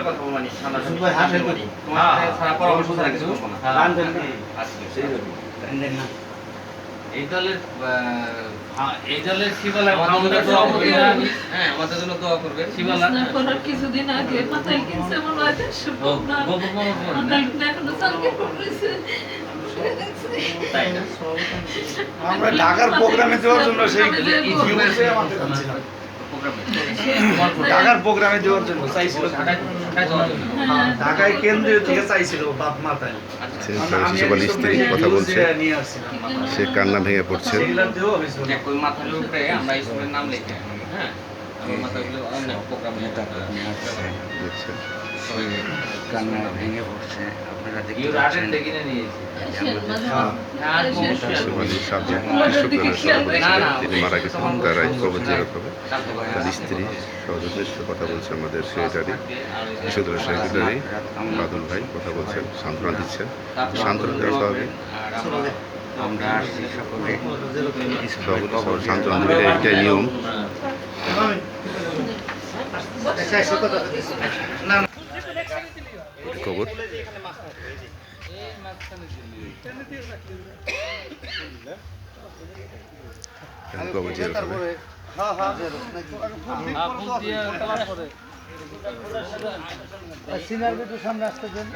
পরে কথা বলব নি সামনে ভাই, হাত তোমার সাথে পরামর্শ ছাড়া কিছু বলব না। এই দলের হ্যাঁ, এই দলের শিবালা আমাদের দোয়া করবে হ্যাঁ আমাদের জন্য দোয়া করবে শিবালা করার কিছুদিন আগে মাথায় কিনছে মনে হয় দেড়শো ও, টাকা। গোপন গোপন গোপন। মাথায় কিনে এখনও সঙ্গে পড়েছে। আমরা ঢাকার প্রোগ্রামে যাওয়ার জন্য সেই আমাদের ঢাকার প্রোগ্রামে দেওয়ার জন্য চাইছিল। ঢাকায় হ্যাঁ, কেন্দ্রীয় থেকে চাইছিল বাপ মাতায় আচ্ছা স্ত্রী সঙ্গে কথা বলছে। সে কান্না ভেঙে পড়ছেন হ্যাঁ কান্না ভেঙে পড়ছে আপনারা দেখতে পাচ্ছেন। দেখে নিয়েছি আসেন, মাঝে হ্যাঁ। না, তিনি মারা গেছেন তার তখন হবে তার স্ত্রী সহযোগীর সাথে কথা বলছে আমাদের সেক্রেটারি। দলের সেক্রেটারি বাদল ভাই কথা বলছেন সান্ত্বনা দিচ্ছেন। সান্ত্বনা দেওয়া স্বাভাবিক আমরা আমরা আসছি সকলে। সান্ত্বনা দেবে এটাই নিয়ম। কবর কবর জিয়ারত হবে সিনার সামনে আসতে দেন।